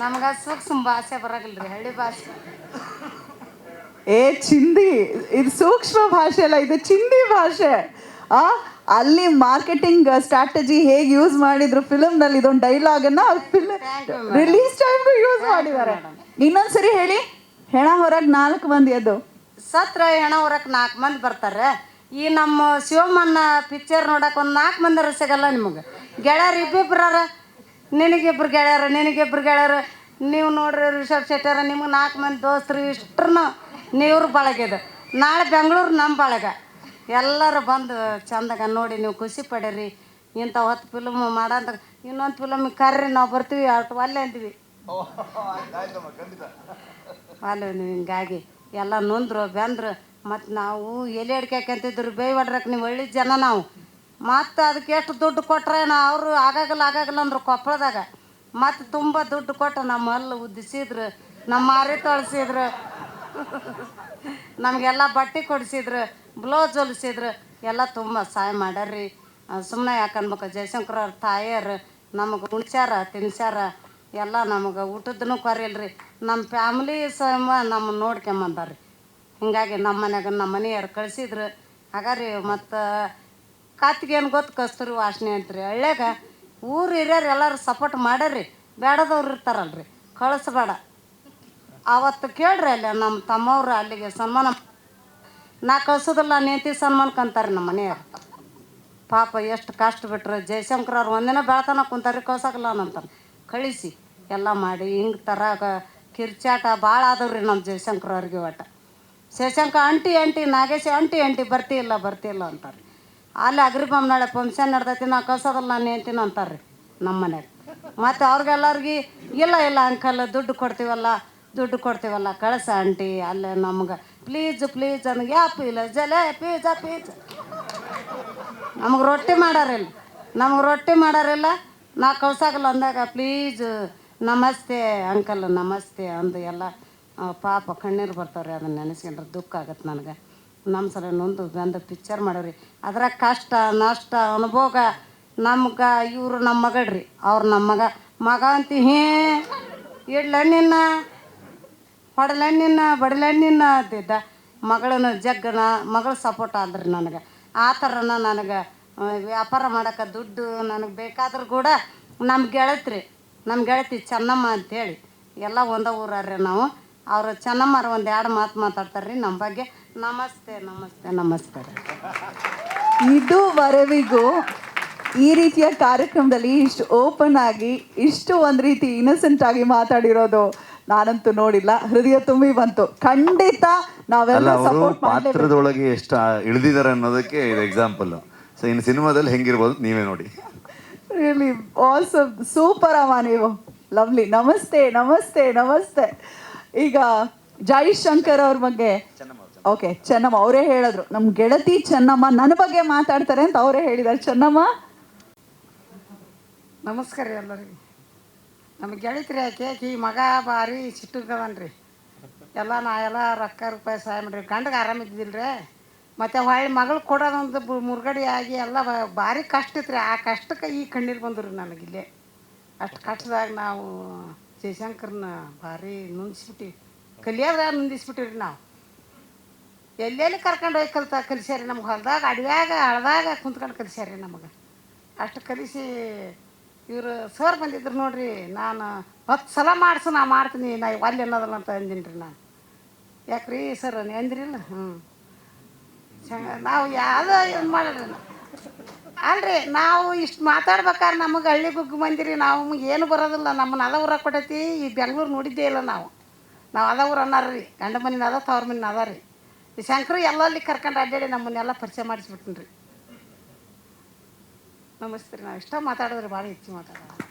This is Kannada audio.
ನಮ್ಗೆ ಸೂಕ್ಷ್ಮ ಭಾಷೆ ಬರಂಗಿಲ್ಲ ರೀ ಹಳ್ಳಿ ಭಾಷೆ. ಏ ಚಿಂದಿ ಇದು ಸೂಕ್ಷ್ಮ ಭಾಷೆ ಅಲ್ಲ ಇದು ಚಿಂದಿ ಭಾಷೆ. ಆ ಅಲ್ಲಿ ಮಾರ್ಕೆಟಿಂಗ್ ಸ್ಟ್ರಾಟಜಿ ಹೇಗೆ ಯೂಸ್ ಮಾಡಿದ್ರು ಫಿಲಮ್ನಲ್ಲಿ ಇದೊಂದು ಡೈಲಾಗನ್ನು ಅನ್ನ ರಿಲೀಸ್ ಟೈಮ್ಗೂ ಯೂಸ್ ಮಾಡಿದ್ದಾರೆ. ಇನ್ನೊಂದ್ಸರಿ ಹೇಳಿ ಹೆಣ ಹೊರಗೆ ನಾಲ್ಕು ಮಂದಿ ಅದು ಸತ್ರ ಹೆಣ ಹೊರಕ್ಕೆ ನಾಲ್ಕು ಮಂದಿ ಬರ್ತಾರೆ. ಈ ನಮ್ಮ ಶಿವಮ್ಮನ ಪಿಕ್ಚರ್ ನೋಡಕ್ಕೆ ಒಂದು ನಾಲ್ಕು ಮಂದಿ ಸಿಗಲ್ಲ ನಿಮಗೆ. ಗೆಳೆಯರು ಇಬ್ಬಿಬ್ರ ನಿನಗಿಬ್ರು ಗೆಳೆಯರು ನಿನಗಿಬ್ರು ಗೆಳೆಯರು. ನೀವು ನೋಡ್ರಿ ರಿಷಬ್ ಶೆಟ್ಟರ ನಿಮ್ಗೆ ನಾಲ್ಕು ಮಂದಿ ದೋಸ್ತರು ಇಷ್ಟ್ರನ್ನ ನೀವ್ರ ಬಳಗಿದೆ ನಾಳೆ ಬೆಂಗಳೂರು ನಮ್ಮ ಬಳಗ. ಎಲ್ಲರೂ ಬಂದು ಚಂದಾಗ ನೋಡಿ ನೀವು ಖುಷಿ ಪಡೀರಿ. ಇಂಥ ಹೊತ್ತು ಫಿಲಮ್ ಮಾಡಂತ ಇನ್ನೊಂದು ಫಿಲಮ್ ಕರ್ರಿ, ನಾವು ಬರ್ತೀವಿ ಅಷ್ಟು ಅಲ್ಲೇ ಅಂತೀವಿ ಅಲ್ಲೇ ಹಿಂಗಾಗಿ. ಎಲ್ಲ ನೊಂದ್ರು, ಬೆಂದ್ರು. ಮತ್ತು ನಾವು ಎಲೆ ಅಡಿಕೆ ಹಾಕ್ಯಂತಿದ್ರು ಬೇಯ್ ನೀವು ಒಳ್ಳೆ ಜನ ನಾವು. ಮತ್ತು ಅದಕ್ಕೆ ಎಷ್ಟು ದುಡ್ಡು ಕೊಟ್ರೆ ನಾ ಅವರು ಆಗಾಗಲ್ಲ ಆಗಾಗಲ್ಲ ಅಂದರು ಕೊಪ್ಪಳದಾಗ ಮತ್ತು ತುಂಬ ದುಡ್ಡು ಕೊಟ್ಟು ನಮ್ಮ ಹಲ್ಲು ಉದ್ದಿಸಿದ್ರು. ನಮ್ಮ ಮಾರಿ ತೊಳಸಿದ್ರು. ನಮಗೆಲ್ಲ ಬಟ್ಟೆ ಕೊಡಿಸಿದ್ರು, ಬ್ಲೌಸ್ ಹೊಲಿಸಿದ್ರು. ಎಲ್ಲ ತುಂಬ ಸಹಾಯ ಮಾಡ್ಯಾರ್ರಿ. ಸುಮ್ಮನೆ ಯಾಕನ್ಬೇಕು ಜಯಶಂಕರ್ ಅವ್ರ ತಾಯಿಯರು ನಮಗೆ ಉಣ್ಸ್ಯಾರ, ತಿನ್ಸ್ಯಾರ, ಎಲ್ಲ ನಮಗೆ ಊಟದನ್ನು ರೀ ನಮ್ಮ ಫ್ಯಾಮ್ಲಿ ಸಮ ನಮ್ಮ ನೋಡ್ಕೊಂಬಂದಾರ್ರಿ ಹಿಂಗಾಗಿ ನಮ್ಮ ಮನ್ಯಾಗ ನಮ್ಮ ಮನೆಯವ್ರು ಕಳಿಸಿದ್ರು. ಹಾಗಾರಿ ಮತ್ತು, ಕಾತಿಗೇನು ಗೊತ್ತು ಕಸ್ತೂರಿ ವಾಸನೆ ಅಂತ್ರಿ. ಹಳ್ಳ್ಯಾಗ ಊರು ಹಿರಿಯರು ಎಲ್ಲರೂ ಸಪೋರ್ಟ್ ಮಾಡ್ಯಾರ್ರಿ. ಬೇಡದವ್ರು ಇರ್ತಾರಲ್ರಿ. ಕಳಿಸ್ಬೇಡ. ಅವತ್ತು ಕೇಳ್ರಿ ಅಲ್ಲಿ ನಮ್ಮ ತಮ್ಮವ್ರು ಅಲ್ಲಿಗೆ ಸನ್ಮಾನ ನಾ ಕಳ್ಸೋದಿಲ್ಲ, ನೇತಿ ಸನ್ಮಾನಕ್ಕಂತಾರೆ ನಮ್ಮ ಮನೆಯವ್ರು. ಪಾಪ ಎಷ್ಟು ಕಷ್ಟ ಬಿಟ್ರು. ಜಯಶಂಕರ್ ಅವ್ರು ಒಂದಿನ ಬೆಳತನ ಕುಂತಾರ್ರಿ, ಕಳ್ಸಕ್ಕಲ್ಲ ಅಂತಾರೆ. ಕಳಿಸಿ. ಎಲ್ಲ ಮಾಡಿ, ಹಿಂಗೆ ಥರ ಕಿರ್ಚಾಟ ಭಾಳ ಆದವ್ರಿ ನಮ್ಮ ಜಯಶಂಕರ್ ಅವ್ರಿಗೆ ಒಟ್ಟು. ಶಶಾಂಕ ಅಂಟಿ ಅಂಟಿ ನಾಗೇಶ ಅಂಟಿ ಅಂಟಿ ಬರ್ತಿಲ್ಲ ಬರ್ತಿಲ್ಲ ಅಂತಾರೆ ಅಲ್ಲಿ ಅಗ್ರಿಪಮ್ ನಾಳೆ ಫಂಕ್ಷನ್ ನಡ್ದೈತಿ, ನಾ ಕಳ್ಸೋದಲ್ಲ ನಾನು ಹೇಳ್ತೀನಿ ಅಂತಾರೆ ನಮ್ಮ ಮನೆಯಾಗ ಮತ್ತು ಅವ್ರಿಗೆಲ್ಲರಿಗೆ, ಇಲ್ಲ ಇಲ್ಲ, ಅಂಕಲ್, ದುಡ್ಡು ಕೊಡ್ತೀವಲ್ಲ ದುಡ್ಡು ಕೊಡ್ತೀವಲ್ಲ, ಕಳಸ ಆಂಟಿ, ಅಲ್ಲೇ ನಮ್ಗೆ ಪ್ಲೀಸ್ ಪ್ಲೀಸ್ ನನಗೆ ಯಾ ಇಲ್ಲ ಜಲೆ ಪೀಜ ಪೀಜ್ ನಮಗೆ ರೊಟ್ಟಿ ಮಾಡೋರಿಲ್ಲ, ನಮ್ಗೆ ರೊಟ್ಟಿ ಮಾಡೋರಿಲ್ಲ, ನಾ ಕಳ್ಸಾಗಲ್ಲ ಅಂದಾಗ ಪ್ಲೀಸ್ ನಮಸ್ತೆ, ಅಂಕಲ್, ನಮಸ್ತೆ ಅಂದು ಎಲ್ಲ ಪಾಪ ಕಣ್ಣೀರು ಬರ್ತಾವ್ರಿ ಅದನ್ನ ನೆನೆಸ್ಕೊಂಡ್ರೆ ದುಃಖ ಆಗತ್ತೆ ನನಗೆ. ನಮ್ಮ ಸಲ ನೊಂದು ಬಂದು ಪಿಕ್ಚರ್ ಮಾಡೋರಿ ಅದ್ರಾಗ ಕಷ್ಟ, ನಷ್ಟ, ಅನುಭೋಗ ನಮ್ಗೆ, ಇವರು ನಮ್ಮ ಮಗಳ್ರಿ. ಅವ್ರು ನಮ್ಮ ಮಗ ಮಗ ಅಂತಿ, ಹೇ, ಇಡ್ಲಣ್ಣಿನ, ಹೊಡಲಣ್ಣಿನ, ಬಡಲಣ್ಣಿನ ಅಂತಿದ್ದ. ಮಗಳನ್ನ ಜಗ್ಗನ, ಮಗಳ ಸಪೋರ್ಟ್ ಆದ್ರಿ ನನಗೆ. ಆ ಥರನ ನನಗೆ ವ್ಯಾಪಾರ ಮಾಡೋಕೆ ದುಡ್ಡು ನನಗೆ ಬೇಕಾದ್ರೂ ಕೂಡ ನಮ್ಮ ಗೆಳತ್ರಿ ನಮ್ಮ ಗೆಳತಿ ಚೆನ್ನಮ್ಮ ಅಂತೇಳಿ ಎಲ್ಲ ಒಂದೇ ಊರಾರ್ರಿ ನಾವು. ಅವರು ಚೆನ್ನಮ್ಮರು ಒಂದು ಎರಡು ಮಾತು ಮಾತಾಡ್ತಾರೆ ರೀ ನಮ್ಮ ಬಗ್ಗೆ. ನಮಸ್ತೆ ನಮಸ್ತೆ ನಮಸ್ತೆ. ರೀ ಇದುವರೆವಿಗೂ ಈ ರೀತಿಯ ಕಾರ್ಯಕ್ರಮದಲ್ಲಿ ಇಷ್ಟು ಓಪನ್ ಆಗಿ ಇಷ್ಟು ಒಂದು ರೀತಿ ಇನ್ನಸೆಂಟ್ ಆಗಿ ಮಾತಾಡಿರೋದು ನಾನಂತೂ ನೋಡಿಲ್ಲ. ಹೃದಯ ತುಂಬಿ ಬಂತು. ಖಂಡಿತ ಅಲ್ಲ ನಾವೆಲ್ಲ ಅವರು ಸಪೋರ್ಟ್ ಮಾಡಲೇಬೇಕು. ಪಾತ್ರದೊಳಗೆ ಎಷ್ಟು ಇಳಿದಿದ್ದಾರೆ ಅನ್ನೋದಕ್ಕೆ ಇದು ಎಕ್ಸಾಂಪಲ್ ಸೊ ಇನ್ನು ಸಿನಿಮಾದಲ್ಲಿ ಹೆಂಗಿರ್ಬೋದು ನೀವೇ ನೋಡಿ. ರಿಯಲಿ ಆಲ್ಸಮ್ ಸೂಪರ್ ಅಮ್ಮ ನೀವು. ಲವ್ಲಿ ನಮಸ್ತೆ ನಮಸ್ತೆ ನಮಸ್ತೆ. ಈಗ ಜೈ ಶಂಕರ್ ಅವ್ರ ಬಗ್ಗೆ ಓಕೆ ಚೆನ್ನಮ್ಮ, ಅವರೇ ಹೇಳಿದ್ರು. ನಮ್ಮ ಗೆಳತಿ ಚೆನ್ನಮ್ಮ ನನ್ನ ಬಗ್ಗೆ ಮಾತಾಡ್ತಾರೆ ಅಂತ ಅವರೇ ಹೇಳಿದ್ದಾರೆ. ಚೆನ್ನಮ್ಮ? ನಮಸ್ಕಾರ ರೀ ಎಲ್ಲರಿಗೆ. ನಮ್ಮ ಗೆಳತಿರಿ ಆಕೆ, ಈ ಮಗ ಭಾರಿ ಸಿಟ್ಟಿರ್ತದನ್ರಿ ಎಲ್ಲ ನಾ ಎಲ್ಲ ರೊಕ್ಕ ರೂಪಾಯಿ ಸಹಾಯ ಮಾಡ್ರಿ. ಗಂಡಗೆ ಆರಾಮಿದ್ದಿಲ್ಲ ರೀ ಮತ್ತು ಹೊಳ್ಳಿ ಮಗಳು ಕೊಡೋದೊಂದು ಮುರುಗಡೆ ಆಗಿ ಎಲ್ಲ ಭಾರಿ ಕಷ್ಟ ಇತ್ತು ಆ ಕಷ್ಟಕ್ಕೆ ಈ ಕಣ್ಣೀರು ಬಂದರು ನನಗಿಲ್ಲೇ ಅಷ್ಟು ಕಷ್ಟದಾಗ ನಾವು ಜಯಶಂಕರ್ನ ಭಾರಿ ನೊಂದಿಸ್ಬಿಟ್ಟಿವಿ ಕಲಿಯೋದ್ರಾಗ ರೀ ನಾವು. ಎಲ್ಲೆಲ್ಲಿ ಕರ್ಕೊಂಡು ಹೋಗಿ ಕಲ್ತ ಕಲಿಸ್ಯಾರಿ ನಮ್ಗೆ ಹೊಲ್ದಾಗ, ಅಡವ್ಯಾಗ ಹಳದಾಗ ಕುಂತ್ಕೊಂಡು ಕಲಿಸ್ಯಾರಿ ನಮಗೆ. ಅಷ್ಟು ಕಲಿಸಿ ಇವರು ಸರ್ ಬಂದಿದ್ರು ನೋಡ್ರಿ, ನಾನು ಹತ್ತು ಸಲ ಮಾಡಿಸು, ನಾ ಮಾಡ್ತೀನಿ, ನಾ ಅಲ್ಲಿ ಅನ್ನೋದಲ್ಲ ಅಂತ ಅಂದಿನಿ ರೀ ನಾನು. ಯಾಕ್ರಿ ಸರ್ ಅಂದ್ರಿಲ್ಲ? ಹ್ಞೂ ನಾವು ಯಾವುದೋ ಇದು ಮಾಡಿರಿ ಅಲ್ರಿ, ನಾವು ಇಷ್ಟು ಮಾತಾಡ್ಬೇಕಾದ್ರೆ ನಮಗೆ ಹಳ್ಳಿ ಗುಗ್ಗು ಮಂದಿರಿ, ನಾವು ಏನು ಬರೋದಿಲ್ಲ ನಮ್ಮನ್ನ ಅದ ಊರಾಗ ಕೊಟ್ಟೈತಿ, ಈ ಬೆಂಗ್ಳೂರು ನೋಡಿದ್ದೇ ಇಲ್ಲ ನಾವು. ನಾವು ಅದ ಊರು ಅನ್ನಾರ ರೀ ಗಂಡ ಮನಿನ ಅದ, ತವ್ರ ಅದ ರೀ ಈ ಶಂಕರು ಎಲ್ಲಲ್ಲಿ ಕರ್ಕೊಂಡು ಅಡ್ಡಾಡಿ ನಮ್ಮನ್ನೆಲ್ಲ ಪರಿಚಯ ಮಾಡಿಸ್ಬಿಡ್ತೀನಿ ರೀ ನಮಸ್ತೆ ರೀ, ನಾವು ಇಷ್ಟ ಮಾತಾಡಿದ್ರೆ ಭಾಳ ಹೆಚ್ಚು ಮಾತಾಡೋದು.